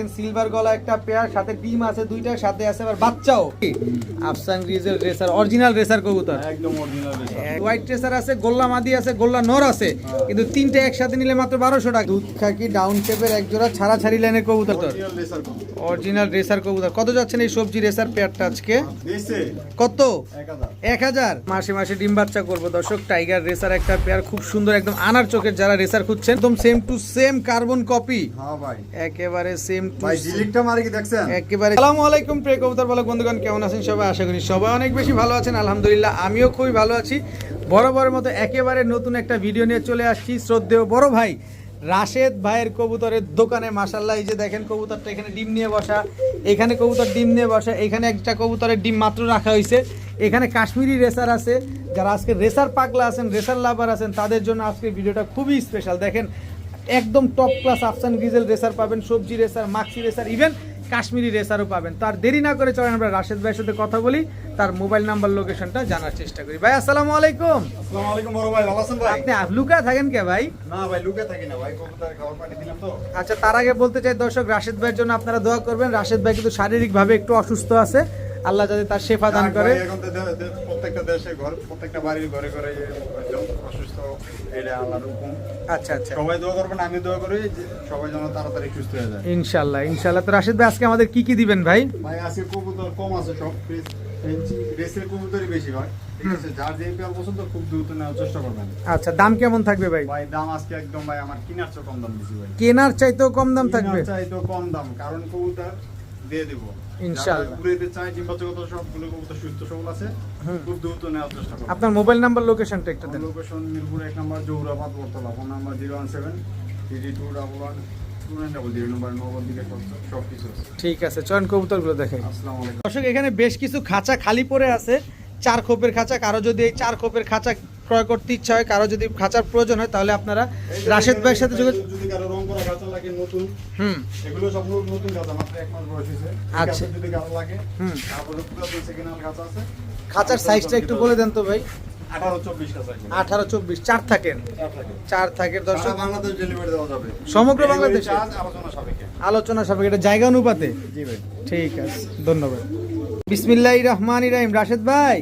দেখেন সিলভার গলা একটা পেয়ার সাথে ডিম আছে সাথে আছে আবার বাচ্চাও। আফসান গ্রিজের রেসার অরিজিনাল রেসার কবুতর। একদম অরিজিনাল হোয়াইট রেসার আছে গোল্লা মাদি আছে গোল্লা নর আছে কিন্তু তিনটে একসাথে নিলে মাত্র টাকা। দুধ খাকি ডাউন শেপের এক জোড়া ছাড়া ছাড়ি লাইনের কবুতর তোর। অরিজিনাল রেসার কবুতর। কত যাচ্ছেন এই সবজি রেসার পেয়ারটা আজকে? কত? 1000 এক হাজার। মাসে মাসে ডিম বাচ্চা করব। দর্শক টাইগার রেসার একটা পেয়ার খুব সুন্দর একদম আনার চোখের যারা রেসার খুঁজছেন একদম same to same carbon copy হ্যাঁ ভাই। একেবারে সেম ভাই জিলিকটা মারি কি দেখছেন? একেবারে আসসালামু আলাইকুম প্রিয় কবুতর বলো বন্ধুগণ কেমন আছেন সবাই? আশা করি সবাই অনেক বেশি ভালো আছেন। আলহামদুলিল্লাহ আমিও খুবই ভালো আছি। বরাবরের মতো একেবারে নতুন একটা ভিডিও নিয়ে চলে আসছি। শ্রদ্ধেয় বড় ভাই রাশেদ ভাইয়ের কবুতরের দোকানে। মাসাল্লাহ এই যে দেখেন কবুতরটা এখানে ডিম নিয়ে বসা। এখানে কবুতর ডিম নিয়ে বসা। এখানে একটা কবুতরের ডিম মাত্র রাখা হয়েছে। এখানে কাশ্মীরি রেসার আছে। যারা আজকে রেসার পাগলা আছেন রেসার লাভার আছেন তাদের জন্য আজকের ভিডিওটা খুবই স্পেশাল দেখেন একদম টপ ক্লাস আফসান গ্রিজেল রেসার পাবেন সবজি racer maxi racer even Kashmiri রেসারও পাবেন। তার দেরি না করে চলেন আমরা রাশেদ ভাইয়ের সাথে কথা বলি তার মোবাইল নাম্বার লোকেশনটা জানার চেষ্টা করি। ভাই আসসালামু আলাইকুম। আসসালামু আলাইকুম বড় ভাই ভালো আছেন ভাই? আপনি লুকা থাকেন কে ভাই? না ভাই লুকে থাকি না ভাই কবুতর খাবার পানি দিলাম তো। আচ্ছা তার আগে বলতে চাই দর্শক রাশেদ ভাইয়ের জন্য আপনারা দোয়া করবেন। রাশেদ ভাই কিন্তু শারীরিকভাবে একটু অসুস্থ আছে। আল্লাহ যাতে তার শেফা দান করে। এখন তো প্রত্যেকটা দেশে ঘর প্রত্যেকটা বাড়ির ঘরে ঘরে অসুস্থ এটা আল্লাহর হুকুম। আচ্ছা আচ্ছা। সবাই দোয়া করবেন আমি দোয়া করি সবাই যেন তাড়াতাড়ি সুস্থ হয়ে যায়। ইনশাল্লাহ ইনশাল্লাহ তো রাশেদ ভাই আজকে আমাদের কি কি দিবেন ভাই? ভাই আজকে কবুতর কম আছে সব রেসের কবুতরই বেশি ভাই ঠিক আছে যার যে পেয়ার পছন্দ খুব নেওয়ার চেষ্টা করবেন। আচ্ছা দাম কেমন থাকবে ভাই? ভাই দাম আজকে একদম ভাই আমার কিনার চেয়ে কম দাম দিছি ভাই। কেনার চাইতেও কম দাম থাকবে কিনার চাই তো কম দাম কারণ কবুতর দিয়ে দেবো। ইনশাআল্লাহ। চাই ডিম্বাচকত সবগুলো কবুতর সুস্থ সবল আছে খুব দ্রুত নেওয়ার চেষ্টা করবেন আপনার মোবাইল নাম্বার লোকেশনটা একটু দেন। লোকেশন মিরপুর এক নম্বর জৌরাবাদ Bartala. Phone number zero one seven three two double one ঠিক আছে চয়ন কবুতরগুলো দেখাই। আসসালামু আলাইকুম। দর্শক এখানে বেশ কিছু খাঁচা খালি পড়ে আছে। চার খোপের খাঁচা কারও যদি এই চার খোপের খাঁচা ক্রয় করতে ইচ্ছা হয় কারও যদি খাঁচার প্রয়োজন হয় তাহলে আপনারা রাশেদ ভাইয়ের সাথে যোগাযোগ যদি কারও রং করা খাঁচা লাগে নতুন হুম। এগুলো সব নতুন খাঁচা মাত্র এক মাস বয়স হয়েছে। আচ্ছা। যদি কারও লাগে হুম। তারপরে পুরো খাঁচা আছে। খাঁচার সাইজটা একটু বলে দেন তো ভাই। আঠারো চব্বিশ চার থাকেন। চার থাকে। চার থাকের সারা দর্শক বাংলাদেশ ডেলিভারি দেওয়া যাবে। সমগ্র বাংলাদেশে? আলোচনা সাপেক্ষে। এটা জায়গা অনুপাতে? ঠিক আছে ধন্যবাদ। বিসমিল্লাহ রহমান ইরাহিম রাশেদ ভাই।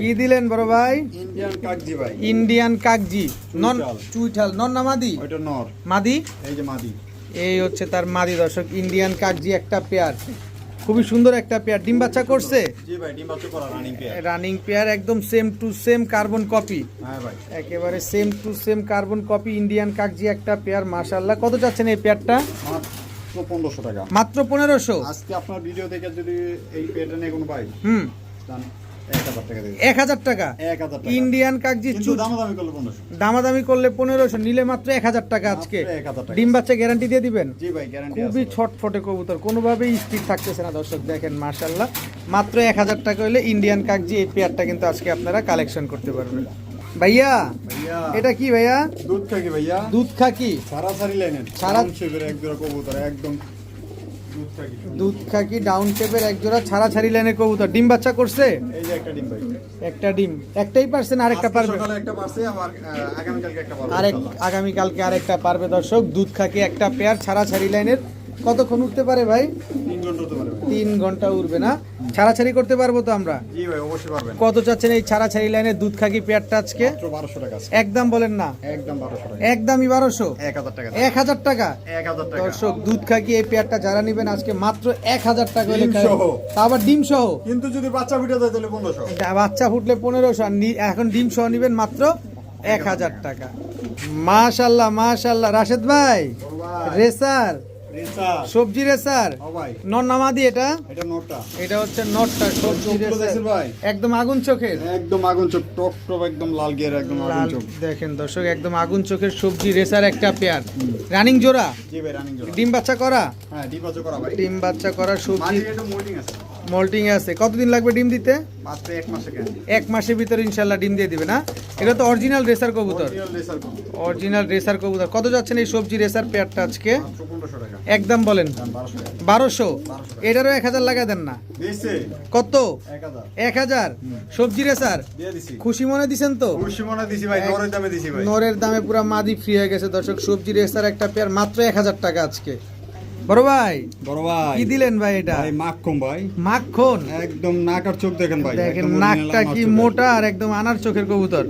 কি দিলেন বড় ভাই? ইন্ডিয়ান কাকজি ভাই। ইন্ডিয়ান কাকজি। নন চুইঠাল। নন না মাদি? ওইটা নর। মাদি? এই যে মাদি। এই হচ্ছে তার মাদি দর্শক ইন্ডিয়ান কাকজি একটা পেয়ার। খুবই সুন্দর একটা পেয়ার। ডিম বাচ্চা করছে? জি ভাই ডিম বাচ্চা করা রানিং পেয়ার রানিং পেয়ার একদম same to same carbon copy হ্যাঁ ভাই। একেবারে same to same carbon copy Indian কাকজি একটা পেয়ার মাশাল্লাহ কত চাচ্ছেন এই পেয়ারটা? মাত্র পনেরোশো টাকা। মাত্র পনেরোশো? আজকে আপনার ভিডিও দেখে যদি এই পেয়ারটা নিয়ে কোনো পাই হুম। এক হাজার টাকা ইন্ডিয়ান কাকজি কিন্তু চুট দাম দামি করলে পনেরোশো। দামাদামি করলে পনেরোশো নিলে মাত্র এক হাজার টাকা আজকে। মাত্র 1000 টাকা। ডিম বাচ্চা গ্যারান্টি দিয়ে দিবেন? জি ভাই গ্যারান্টি খুবই ছটফটে কবুতর কোনোভাবেই স্থির থাকতেছে না দর্শক দেখেন মার্শাল্লাহ মাত্র এক হাজার টাকা হলে ইন্ডিয়ান কাকজি এই পেয়ারটা কিন্তু আজকে আপনারা কালেকশন করতে পারবেন। ভাইয়া এটা কি ভাইয়া? দুধ খাকি ভাইয়া। দুধ খাকি? লাইনের সারা- শেপের এক কবুতর একদম দুধ খাকি ডাউন টেপের এক জোড়া ছাড়া ছাড়ি লাইনের কবুতর। ডিম বাচ্চা করছে? এই যে একটা ডিম ভাই। একটা ডিম। একটাই পারছেন আরেকটা পারবে? সকালে একটা পারছে আগামীকালকে একটা পারবে। আরেক আরেকটা পারবে দর্শক। দুধ খাকি একটা পেয়ার ছাড়া ছাড়ি লাইনের কতক্ষণ উঠতে পারে ভাই? তিন ঘণ্টা হতে পারে ভাই। তিন ঘণ্টা উঠবে না। ছাড়াছাড়ি করতে পারব তো আমরা? জি ভাই অবশ্যই পারবেন। কত চাচ্ছেন এই ছাড়াছাড়ি লাইনের দুধ খাকি পেয়ারটা আজকে? টাকা একদম বলেন না। একদম বারোশো টাকা। একদমই বারোশো? এক হাজার টাকা। এক হাজার টাকা? এক হাজার টাকা। দর্শক দুধ খাকি এই পেয়ারটা যারা নেবেন আজকে মাত্র এক হাজার টাকা হলে ডিম সহ। তা আবার ডিম সহ কিন্তু যদি বাচ্চা তাহলে পনেরোশো। ডা- বাচ্চা ফুটলে পনেরোশো আর এখন ডিম সহ নেবেন মাত্র এক হাজার টাকা। মাশাল্লাহ মাশাল্লাহ। রাশেদ ভাই রেসার সবজি রেসার নামাদি এটা? এটা নোটটা এটা হচ্ছে নটটা সবজি রেসার ভাই? একদম আগুন চোখের। একদম আগুন চোখ টপ টপ একদম লাল গিয়ার একদম আগুন চোখ। দেখেন দর্শক একদম আগুন চোখের সবজি রেসার একটা পেয়ার। রানিং জোড়া? জি ভাই রানিং জোড়া। ডিম বাচ্চা করা? হ্যাঁ ডিম বাচ্চা করা ভাই। ডিম বাচ্চা করা সবজি। মাঝে মোল্ডিং আছে। মল্টিং আছে। কতদিন লাগবে ডিম দিতে? মাত্র এক মাসে এক মাসের ভিতরে ইনশাল্লাহ ডিম দিয়ে দিবে না? এটা তো অরিজিনাল রেসার কবুতর। অরিজিনাল রেসার কবুতর। কত যাচ্ছেন এই সবজি রেসার পেয়ারটা আজকে? একদম বলেন। বারোশো এটারও এক হাজার লাগা দেন না? কত? এক হাজার। সবজি রেসার? খুশি মনে দিছেন তো? খুশি মনে দিছি ভাই নরের দামে দিছি ভাই। নরের দামে পুরো মাদি ফ্রি হয়ে গেছে। দর্শক সবজি রেসার একটা পেয়ার মাত্র এক হাজার টাকা আজকে। বড় ভাই বড় ভাই। কি দিলেন ভাই এটা? ভাই মাখন ভাই। মাখন? একদম নাক আর চোখ দেখেন ভাই দেখেন নাকটা কি মোটা আর একদম আনার চোখের কবুতর।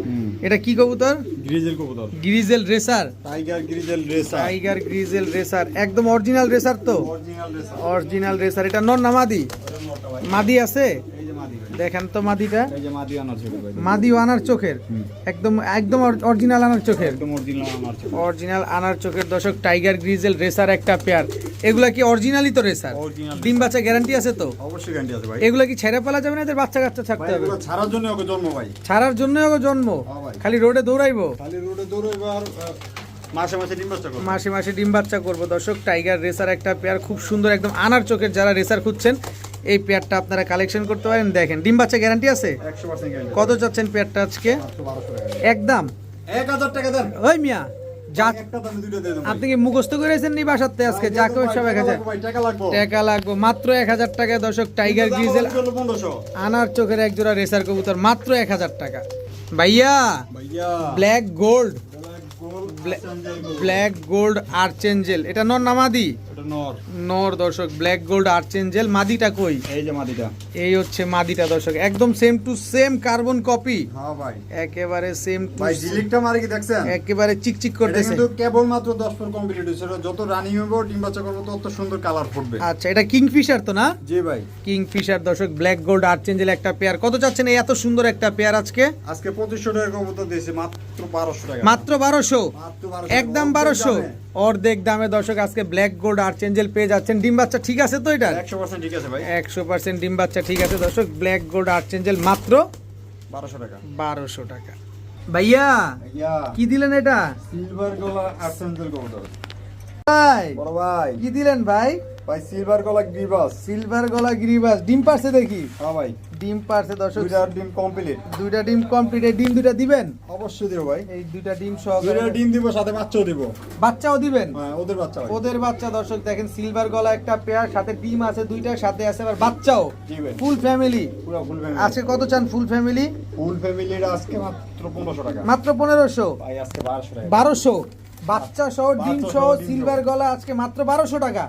এটা কি কবুতর? গ্রিজেল কবুতর। Grizzle racer. Tiger grizzle racer. Tiger grizzle racer. একদম অরিজিনাল রেসার তো? Original racer. Original racer. এটা নন না মাদি। মাদি আছে? দেখেন তো মাদিটা। এই যে মাদি আনার ভাই আনার চোখের। একদম একদম অরিজিনাল আনার চোখের। একদম অরিজিনাল আনার ছিল অরিজিনাল আনার চোখের দর্শক টাইগার গ্রিজেল রেসার একটা পেয়ার এগুলা কি অরিজিনালই তো রেসার ডিম বাচ্চা গ্যারান্টি আছে তো? অবশ্যই গ্যারান্টি আছে ভাই। এগুলা কি ছেড়ে পালা যাবে না এদের বাচ্চা কাচ্চা থাকতে হবে? এগুলো ছাড়ার জন্য ওকে জন্ম ভাই। ছাড়ার জন্য ওকে জন্ম। খালি রোডে দৌড়াইবো? খালি রোডে দৌড়ে এবার আহ, মাসে মাসে ডিম বাচ্চা করবে। মাসে মাসে ডিম বাচ্চা করব। দর্শক টাইগার রেসার একটা পেয়ার খুব সুন্দর একদম আনার চোখের যারা রেসার খুঁজছেন এই পেয়ারটা আপনারা কালেকশন করতে পারেন। দেখেন ডিম বাচ্চা গ্যারান্টি আছে? কত চাচ্ছেন পেয়ারটা আজকে? টাকা একদম এক হাজার টাকা দেন। ওই মিয়া আপনি কি মুখস্থ করেছেন নি বাসাতে আজকে? যা কেউ সব এক হাজার। টাকা লাগবে মাত্র এক হাজার দর্শক টাইগার গ্রিজেল আনার চোখের এক জোড়া রেসার কবুতর মাত্র এক হাজার টাকা। ভাইয়া black gold black gold archangel এটা নর নামাদি? নর। নর দর্শক ব্ল্যাক গোল্ড আর্চেঞ্জেল মাদিটা কই? এই যে মাদিটা। এই হচ্ছে মাদিটা দর্শক একদম same to same carbon copy হ্যাঁ ভাই। একেবারে সেম টু ভাই ঝিলিকটা মারি কি দেখছেন? একেবারে চিকচিক করতেছে। কিন্তু কেবল মাত্র দশ পর কমপ্লিট হয়েছে। যত রানিং হবে ডিম বাচ্চা করব তত সুন্দর কালার ফুটবে। আচ্ছা এটা কিংফিশার তো না? জি ভাই। কিংফিশার দর্শক ব্ল্যাক গোল্ড আর্চেঞ্জেল একটা পেয়ার কত চাচ্ছেন এই এত সুন্দর একটা পেয়ার আজকে? আজকে পঁচিশশো টাকা কবুতর দিয়েছে মাত্র বারোশো টাকা। মাত্র 1200 একদম বারোশো। অর্ধেক দামে দর্শক আজকে ব্ল্যাক গোল্ড আর্চেঞ্জেল পেয়ে যাচ্ছেন। ডিম বাচ্চা ঠিক আছে তো এটা? একশো পার্সেন্ট ঠিক আছে ভাই। একশো পার্সেন্ট ডিম বাচ্চা ঠিক আছে দর্শক। ব্ল্যাক গোল্ড আর্চেঞ্জেল মাত্র বারোশো টাকা। বারোশো টাকা। ভাইয়া ইয়া কি দিলেন এটা? সিলভার গলা আর্চেঞ্জেল গোল্ড ভাই। কি দিলেন ভাই? ভাই সিলভার গলা গ্রিবাস সিলভার গলা গিরিবাস ডিম পারছে দেখি? হ্যাঁ ভাই। ডিম পারছে দর্শক। দুইটা ডিম কমপ্লিট দুইটা ডিম কমপ্লিট এই ডিম দুইটা দিবেন? অবশ্যই দিব ভাই। এই দুইটা ডিম দুইটা ডিম দিব সাথে বাচ্চাও দিব। বাচ্চাও দিবেন? হ্যাঁ ওদের বাচ্চা ওদের বাচ্চা দর্শক দেখেন সিলভার গলা একটা পেয়ার সাথে ডিম আছে দুইটা সাথে আছে আবার বাচ্চাও। ফুল ফ্যামিলি পুরো ফুল ফ্যামিলি আজকে কত চান ফুল ফ্যামিলি ফুল ফ্যামিলির আজকে মাত্র পনেরোশো টাকা। মাত্র পনেরোশো? ভাই আজকে বারোশো টাকা। বারোশো? বাচ্চা সহ ডিম সহ সিলভার গলা আজকে মাত্র বারোশো টাকা।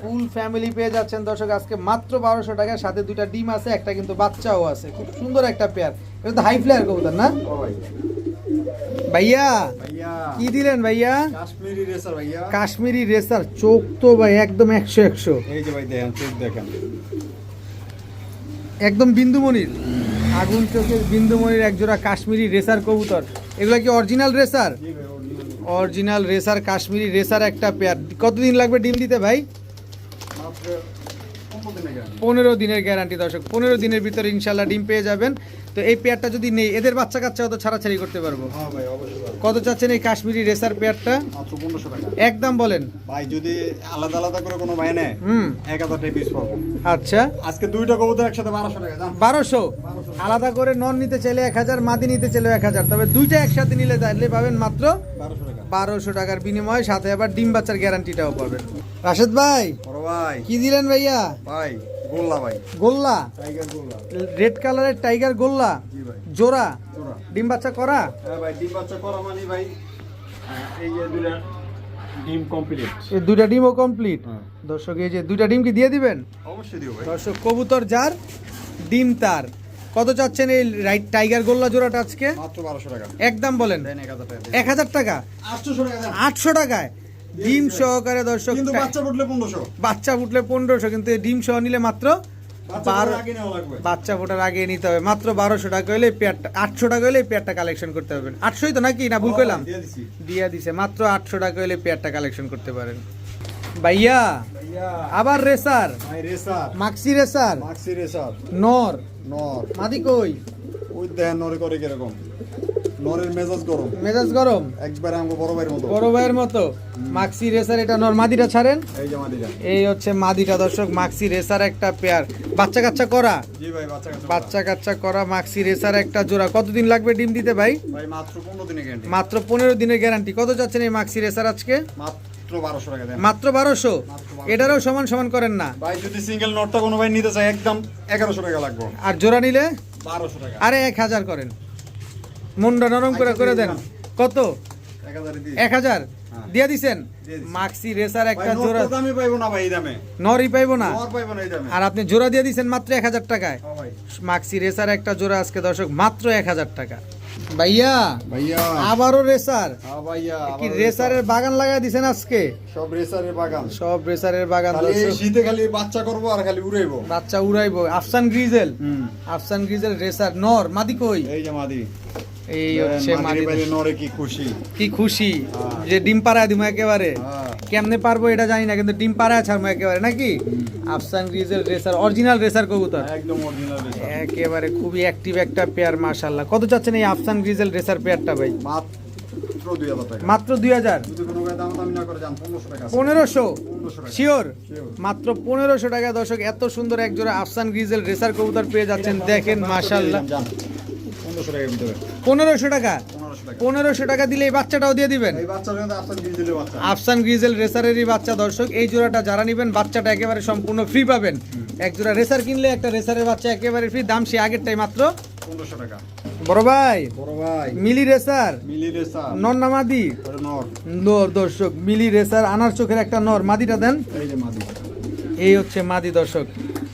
ফুল ফ্যামিলি পেয়ে যাচ্ছেন দর্শক আজকে মাত্র বারোশো টাকা সাথে দুইটা ডিম আছে একটা কিন্তু বাচ্চাও আছে। খুব সুন্দর একটা পেয়ার এটা তো হাই ফ্লেয়ার কবুতর না? ভাই। ভাইয়া কি দিলেন ভাইয়া? কাশ্মীরি রেসার ভাইয়া। কাশ্মীরি রেসার চোখ তো ভাই একদম একশো একশো। এই যে ভাই দেখেন চোখ দেখেন। একদম বিন্দুমণির। আগুন চোখের বিন্দুমণির একজোড়া কাশ্মীরি রেসার কবুতর। এগুলা কি অরিজিনাল রেসার জি ভাই original। Original racer Kashmiri racer একটা পেয়ার। কতদিন লাগবে ডিম দিতে ভাই? পনেরো দিনের গ্যারান্টি দর্শক পনেরো দিনের ভিতরে ইনশাল্লাহ ডিম পেয়ে যাবেন। তো এই পেয়ারটা যদি নেই এদের বাচ্চা কাচ্চা তো ছাড়াছাড়ি করতে পারব? হ্যাঁ ভাই। কত চাচ্ছেন এই কাশ্মীরি রেসার পেয়ারটা? একদম বলেন। ভাই যদি আলাদা আলাদা করে কোনো ভাই নেয় হুম। এক হাজার পিস পাবো। আচ্ছা। আজকে দুইটা কবুতর একসাথে বারোশো টাকা বারোশো? আলাদা করে নন নিতে চাইলে এক হাজার মাদি নিতে চাইলে এক হাজার তবে দুইটা একসাথে নিলে তাহলে পাবেন মাত্র বারোশো টাকা। বারোশো টাকার বিনিময়ে সাথে আবার ডিম বাচ্চার গ্যারান্টিটাও পাবেন। রাশেদ ভাই ভাই। কি দিলেন ভাইয়া? ভাই গোল্লা ভাই। গোল্লা? টাইগার গোল্লা। রেড কালারের টাইগার গোল্লা? জোড়া? ডিম বাচ্চা করা? হ্যাঁ ভাই ডিম বাচ্চা করা মানে ভাই এই যে দুইটা ডিম কমপ্লিট এই দুইটা ডিমও কমপ্লিট হ্যাঁ। দর্শক এই যে দুইটা ডিম কি দিয়ে দিবেন? অবশ্যই দিব ভাই। দর্শক কবুতর যার ডিম তার। কত চাচ্ছেন এই রাইট টাইগার গোল্লা জোড়াটা আজকে? মাত্র বারোশো টাকা। একদম বলেন। এক হাজার টাকা। আটশো টাকায়? ডিম সহকারে দর্শক কিন্তু বাচ্চা ফুটলে পনেরোশো। বাচ্চা ফুটলে পনেরোশো কিন্তু এই ডিম সহ নিলে মাত্র বাচ্চা বারো ফুটার আগে নেওয়া লাগবে। বাচ্চা ফোটার আগে নিতে হবে। মাত্র বারোশো টাকা হলে পেয়ারটা আটশো টাকা হলে পেয়ারটা কালেকশন করতে পারবেন। আটশোই তো নাকি? না ভুল করলাম দিয়ে দিয়া দিছে। মাত্র আটশো টাকা হলে পেয়ারটা কালেকশন করতে পারেন। ভাইয়া আবার racer? Maxi racer? Maxi racer. নর। নর। মাদি কই? ওই দেন নরে করে কীরকম। নরের মেজাজ গরম। মেজাজ গরম? একবারে আমাকে বড় ভাইয়ের মতো। বড় ভাইয়ের মতো। মাক্সি রেসার এটা নর। মাদিটা ছাড়েন। এই যে মাদিটা। এই হচ্ছে মাদিটা দর্শক। মাক্সি রেসার একটা পেয়ার বাচ্চা কাচ্চা করা? জি ভাই বাচ্চা কাচ্চা বাচ্চা কাচ্চা করা মাক্সি রেসার একটা জোড়া। কতদিন লাগবে ডিম দিতে ভাই? ভাই মাত্র পনেরো দিনে গ্যারান্টি মাত্র পনেরো দিনের গ্যারান্টি কত যাচ্ছেন এই মাক্সি রেসার আজকে? মাত্র মাত্র বারোশো এটারও সমান সমান করেন না। ভাই যদি সিঙ্গেল নটটা কোনো ভাই নিতে চায় একদম এগারোশো টাকা লাগবে। আর জোড়া নিলে? বারোশো টাকা। আরে এক হাজার করেন। মুন্ডা নরম করে করে দেন। কত? এক হাজারে হ্যাঁ। দিয়ে দিছেন? মাক্সি রেসার একটা জোড়া। দামে পাইবো না ভাই এই দামে। নরই পাইবো না। নর পাইবো না এই দামে। আর আপনি জোড়া দিয়ে দিছেন মাত্র এক হাজার টাকায়। হ্যাঁ ভাই। মাক্সি রেসার একটা জোড়া আজকে দর্শক মাত্র এক হাজার টাকা। ভাইয়া ভাইয়া। আবারও রেসার। হ্যাঁ ভাইয়া কি রেসারের বাগান লাগাই দিছেন আজকে? সব রেসারের বাগান। সব রেসারের বাগান। শীতে খালি বাচ্চা করব আর খালি উড়াইবো। বাচ্চা উড়াইবো। আফসান গ্রিজেল। হুম। আফসান গ্রিজেল রেসার। নর মাদি কই? এই যে মাদি। এই হচ্ছে নরে কি খুশি? কি খুশি? হ্যাঁ। যে ডিম পাড়ায় দিব একেবারে। হ্যাঁ। কেমনে পারব এটা জানি না কিন্তু ডিম পাড়ায় ছাড়বো একেবারে নাকি? আফসান গ্রিজেল রেসার অরিজিনাল রেসার কবুতর। একদম অরিজিনাল রেসার। একেবারে খুবই অ্যাক্টিভ একটা পেয়ার মাশাল্লাহ কত চাচ্ছেন এই আফসান গ্রিজেল রেসার পেয়ারটা ভাই? মাত্র দুই হাজার দাম দামি পনেরোশো শিওর মাত্র পনেরোশো টাকা দর্শক এত সুন্দর এক জোড়া আফসান গ্রিজেল রেসার কবুতর পেয়ে যাচ্ছেন। দেখেন মাশাল্লাহ পনেরোশো টাকার ভিতরে পনেরোশো টাকা? পনেরোশো টাকা। দিলে এই বাচ্চাটাও দিয়ে দিবেন? আফসান গ্রিজেল রেসারেরই বাচ্চা দর্শক। এই জোড়াটা যারা নেবেন বাচ্চাটা একেবারে সম্পূর্ণ ফ্রি পাবেন। এক জোড়া রেসার কিনলে একটা রেসারের বাচ্চা একেবারে ফ্রি দাম সে আগেরটাই মাত্র। পনেরোশো টাকা। বড় ভাই বড় ভাই। মিলি রেসার? মিলি রেসার। নর না মাদি নর। দর্শক। মিলি রেসার আনার চোখের একটা নর। মাদিটা দেন। এই হচ্ছে মাদি দর্শক।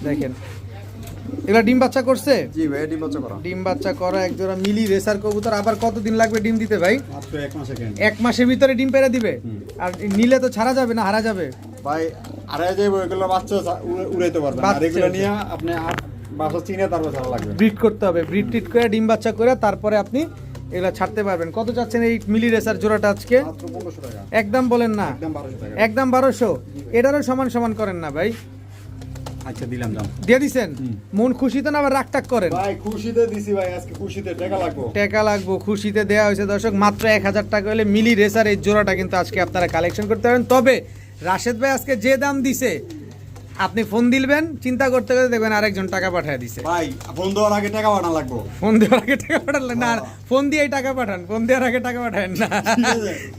দেখেন এগুলা ডিম বাচ্চা করছে? জি ভাই ডিম বাচ্চা করা। ডিম বাচ্চা করা এক জোড়া মিলি রেসার কবুতর। আবার কতদিন লাগবে ডিম দিতে ভাই? মাত্র এক মাসে কেন? এক মাসের ভিতরে ডিম পেরে দিবে? আর নিলে তো ছাড়া যাবে না হারা যাবে? ভাই আড়াই যাইব এগুলো বাচ্চা উড়াইতে পারবেন আর এগুলো নিয়ে আপনি বাসা চিনে তারপর ছাড়া লাগবে। ব্রিড করতে হবে ব্রিড টিট করে ডিম বাচ্চা করে তারপরে আপনি এগুলা ছাড়তে পারবেন। কত চাচ্ছেন এই মিলি রেসার জোড়াটা আজকে? মাত্র পনেরোশো টাকা। একদম বলেন না। একদম বারোশো টাকা। একদম বারোশো? এটারও সমান সমান করেন না ভাই। আচ্ছা দিলাম দাম দিয়ে দিছেন। মন খুশিতে না আবার রাগটাক করেন? ভাই খুশিতে দিছি ভাই আজকে খুশিতে টাকা লাগবো। টাকা লাগবো খুশিতে দেওয়া হয়েছে। দর্শক মাত্র এক হাজার টাকা হলে মিলি রেসার এই জোড়াটা কিন্তু আজকে আপনারা কালেকশন করতে পারেন। তবে রাশেদ ভাই আজকে যে দাম দিছে আপনি ফোন দিলবেন চিন্তা করতে করতে দেখবেন আরেকজন টাকা পাঠিয়ে দিছে। ভাই ফোন দেওয়ার আগে টাকা পাঠানো লাগবো। ফোন দেওয়ার আগে টাকা পাঠালেন না ফোন দিয়েই টাকা পাঠান ফোন দেওয়ার আগে টাকা পাঠান। না?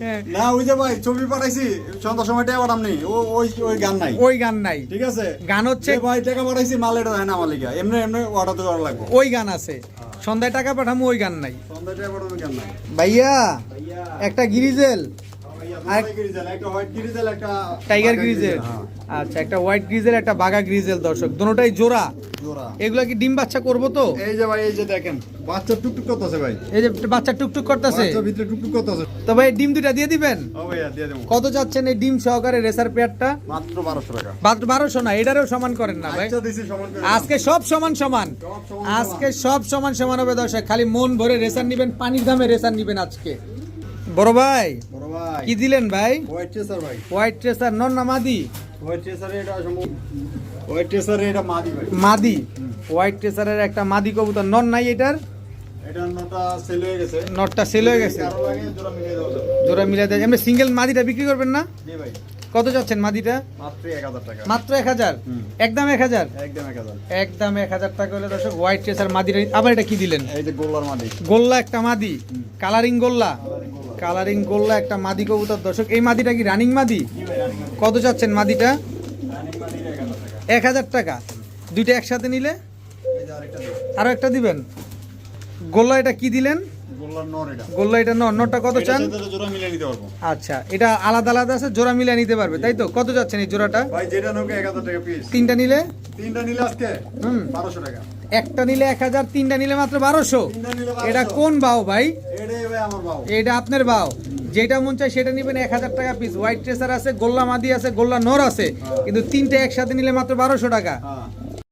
হ্যাঁ, না ওই যে ভাই ছবি পাঠাইছি সন্ধ্যার সময় টাকা পাঠাম নেই ও ওই ওই গান নাই। ওই গান নাই। ঠিক আছে। গান হচ্ছে ভাই টাকা পাঠাইছি মাল এটা হয় না লিগা এমনি এমনি অর্ডার তো করা লাগবো। ওই গান আছে। সন্ধ্যায় টাকা পাঠামো ওই গান নাই। সন্ধ্যা টাকা পাঠানো গান নাই। ভাইয়া ভাইয়া। একটা গিরিজেল। টাইগার গ্রিজেল আচ্ছা একটা হোয়াইট গ্রিজেল একটা বাঘা গ্রিজেল দর্শক। দুটোটাই জোড়া। জোড়া। এগুলা কি ডিম বাচ্চা করব তো? এই যে ভাই এই যে দেখেন বাচ্চা টুকটুক করতেছে ভাই। এই যে বাচ্চা টুকটুক করতেছে। ভিতরে টুকটুক করতেছে। তো ভাই ডিম দুটা দিয়ে দিবেন? ও ভাইয়া দিয়ে দেবো। কত যাচ্ছেন এই ডিম সহকারে রেসার পেয়ারটা? মাত্র বারোশো টাকা। না এটারও সমান করেন না ভাই। আচ্ছা আজকে সব সমান সমান সমান। আজকে সব সমান সমান হবে দর্শক। খালি মন ভরে রেসার নিবেন পানির দামে রেসার নিবেন আজকে। বড় ভাই? বড় ভাই। কি দিলেন ভাই? হোয়াইট ট্রেসার ভাই। হোয়াইট নন না মাদি। হোয়াইট ট্রেসারে এটা হোয়াইট ট্রেসারে এটা মাদি ভাই। মাদি। হোয়াইট একটা মাদি কবুতর নন নাই এটার? হয়ে গেছে। নটটা সেল হয়ে গেছে। জোড়া মিলিয়ে দেওয়া যাবে। জোড়া মিলাই দেয় এমনি সিঙ্গেল মাদিটা বিক্রি করবেন না? কত যাচ্ছেন মাদিটা? মাত্র এক হাজার। একদম এক হাজার? একদম এক হাজার। টাকা হলে দর্শক হোয়াইট মাদিটা আবার এটা কি দিলেন? গোল্লার মাদি। গোল্লা একটা মাদি। কালারিং গোল্লা। কালারিং গোল্লা একটা মাদি কবুতর। দর্শক এই মাদিটা কি রানিং মাদি? কত চাচ্ছেন মাদিটা? এক হাজার টাকা। দুইটা একসাথে নিলে? এই যে আরেকটা দিন আরও একটা দিবেন? গোল্লা এটা কি দিলেন? গোল্লা এটা কত চান? আচ্ছা এটা আলাদা আলাদা আছে জোড়া মিলিয়ে নিতে পারবে। তাই তো? কত যাচ্ছেন এই জোড়াটা? তিনটা নিলে? তিনটা নিলে আজকে হুম। বারোশো টাকা। একটা নিলে এক হাজার তিনটা নিলে মাত্র বারোশো। এটা কোন বাও ভাই? এটা আপনার বাও যেটা মন চায় সেটা নিবেন এক হাজার টাকা পিস হোয়াইট ট্রেসার আছে গোল্লা মাদি আছে গোল্লা নর আছে। কিন্তু তিনটে একসাথে নিলে মাত্র বারোশো টাকা। হ্যাঁ।